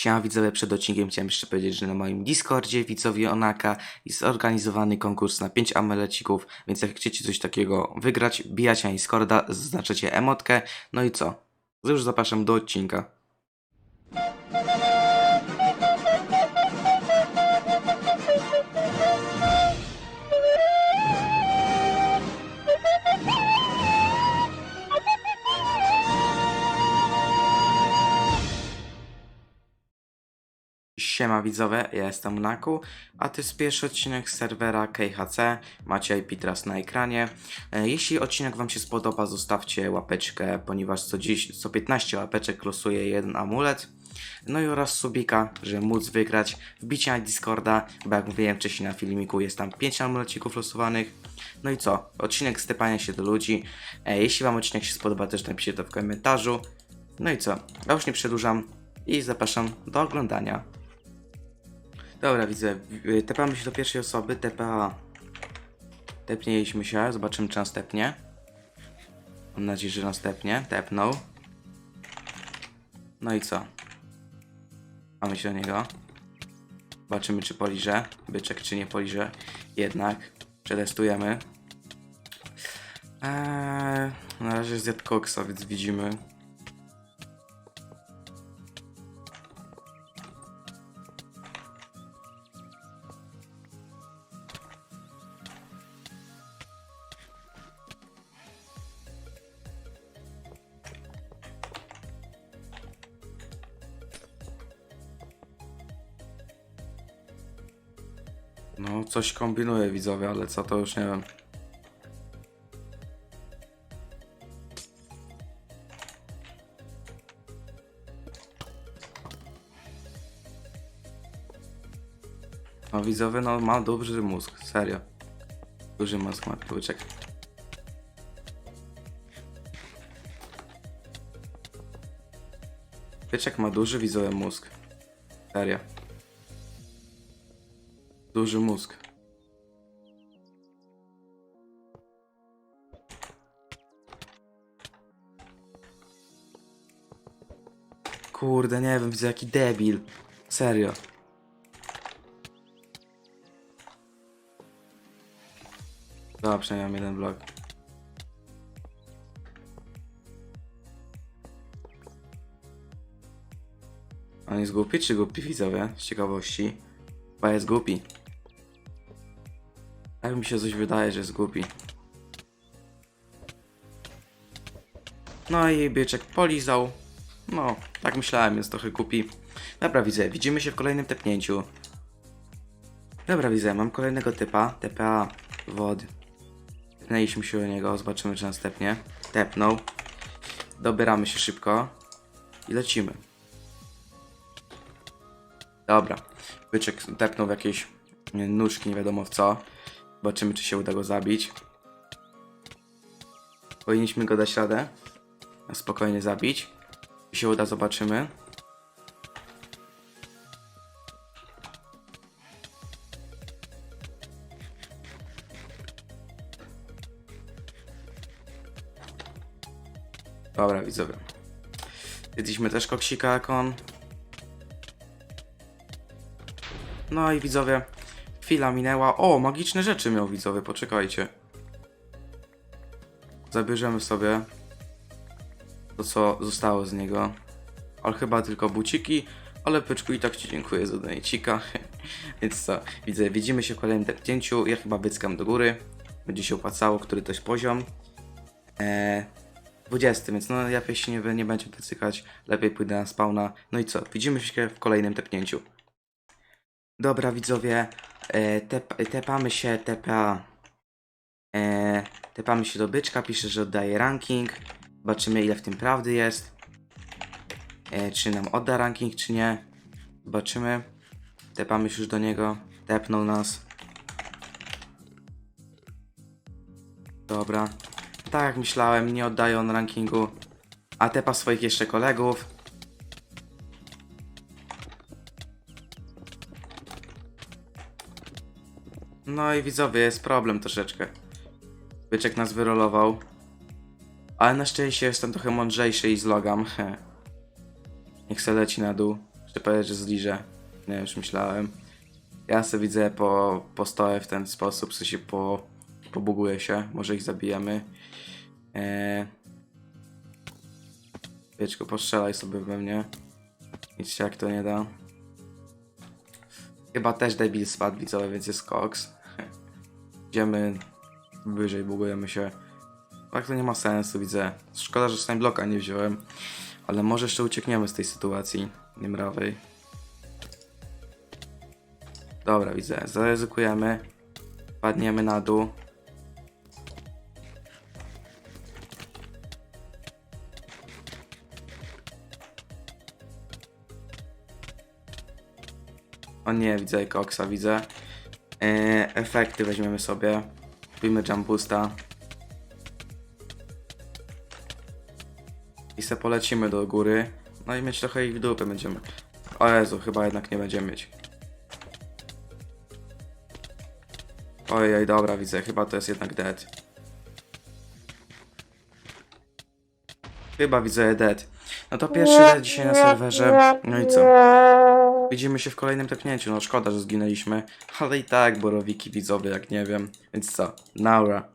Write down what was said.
Siema widzowie, przed odcinkiem chciałem jeszcze powiedzieć, że na moim Discordzie widzowie Onaka jest zorganizowany konkurs na 5 amelecików, więc jak chcecie coś takiego wygrać, bijacie na Discorda, zaznaczacie emotkę, no i co? Już zapraszam do odcinka. Siema widzowie, ja jestem Naku, a to jest pierwszy odcinek serwera KHC, macie IP teraz na ekranie. E, Jeśli odcinek Wam się spodoba, zostawcie łapeczkę, ponieważ co, dziś, co 15 łapeczek losuje jeden amulet. No i oraz subika, żeby móc wygrać, wbicie na Discorda, bo jak mówiłem wcześniej na filmiku, jest tam 5 amulecików losowanych. No i co? Odcinek stepania się do ludzi. E, Jeśli Wam odcinek się spodoba, też napiszcie to w komentarzu. No i co? Ja już nie przedłużam i zapraszam do oglądania. Dobra, widzę. Y, Tepamy się do pierwszej osoby. TPA. Tepnieliśmy się. Zobaczymy, czy nas tepnie. Mam nadzieję, że nas tepnie. Tepnął. No i co? Mamy się do niego. Zobaczymy, czy poliże. Byczek, czy nie poliże. Jednak. Przetestujemy. Eee, na razie zjadł koksa, więc widzimy. No, coś kombinuję widzowie, ale co to już nie wiem. No widzowie, no ma duży mózg, serio. Duży mózg ma człowieczek. Wieczek ma duży widzowy mózg. Serio. Duży mózg. Kurde, nie wiem, widzę jaki debil. Serio. Dobra, przynajmniej mam jeden vlog. On jest głupi czy głupi widzowie? Z ciekawości. Chyba jest głupi. Tak mi się coś wydaje, że jest głupi. No i byczek polizał. No, tak myślałem, jest trochę głupi. Dobra, widzę, widzimy się w kolejnym tepnięciu. Dobra, widzę, mam kolejnego typa. TPA wody. Tepnęliśmy się do niego, zobaczymy czy nas tepnie. Tepnął. Dobieramy się szybko. I lecimy. Dobra. Byczek tepnął w jakieś nóżki, nie wiadomo w co. Zobaczymy, czy się uda go zabić. Powinniśmy go dać radę. Spokojnie zabić. Czy się uda, zobaczymy. Dobra, widzowie. Jedliśmy też koksika jak on. No i widzowie, chwila minęła. O, magiczne rzeczy miał widzowie, poczekajcie. Zabierzemy sobie to, co zostało z niego. Ale chyba tylko buciki, ale pyczku i tak Ci dziękuję za donajcika. Więc co, widzę, widzimy się w kolejnym tepnięciu. Ja chyba wyckam do góry. Będzie się opłacało, który też poziom. Eee, 20, więc no ja się nie, nie będzie cykać. Lepiej pójdę na spawna. No i co, widzimy się w kolejnym tepnięciu. Dobra widzowie, e, tep, tepamy się, TPA. E, tepamy się do byczka, pisze, że oddaje ranking. Zobaczymy ile w tym prawdy jest. E, czy nam odda ranking, czy nie. Zobaczymy. Tepamy się już do niego. Tepnął nas. Dobra. Tak jak myślałem, nie oddaje on rankingu. A tepa swoich jeszcze kolegów. No i widzowie, jest problem troszeczkę. Byczek nas wyrolował. Ale na szczęście jestem trochę mądrzejszy i zlogam. Niech se leci na dół. Czy powiedzieć, że zliże? Nie już myślałem. Ja sobie widzę po, postoję w ten sposób, w sensie po, pobuguję się, może ich zabijemy. Eee... Wieczko, postrzelaj sobie we mnie. Nic się jak to nie da. Chyba też debil spadł widzowie, więc jest koks. Idziemy wyżej, bugujemy się. Tak to nie ma sensu, widzę. Szkoda, że time bloka nie wziąłem. Ale może jeszcze uciekniemy z tej sytuacji niemrawej. Dobra, widzę. Zaryzykujemy. Padniemy na dół. O nie, widzę koksa, widzę. Eee, efekty weźmiemy sobie. Kupimy jump boosta. I se polecimy do góry. No i mieć trochę ich w dupę będziemy. O Jezu, chyba jednak nie będziemy mieć. Ojej, dobra, widzę, chyba to jest jednak dead. Chyba widzę dead. No to pierwszy dead dzisiaj na serwerze. No i co? Widzimy się w kolejnym tepnięciu. No szkoda, że zginęliśmy. Ale i tak borowiki widzowie, jak nie wiem. Więc co? Naura.